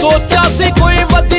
ਸੋਚਿਆ ਸੀ ਕੋਈ ਵਧੀਆ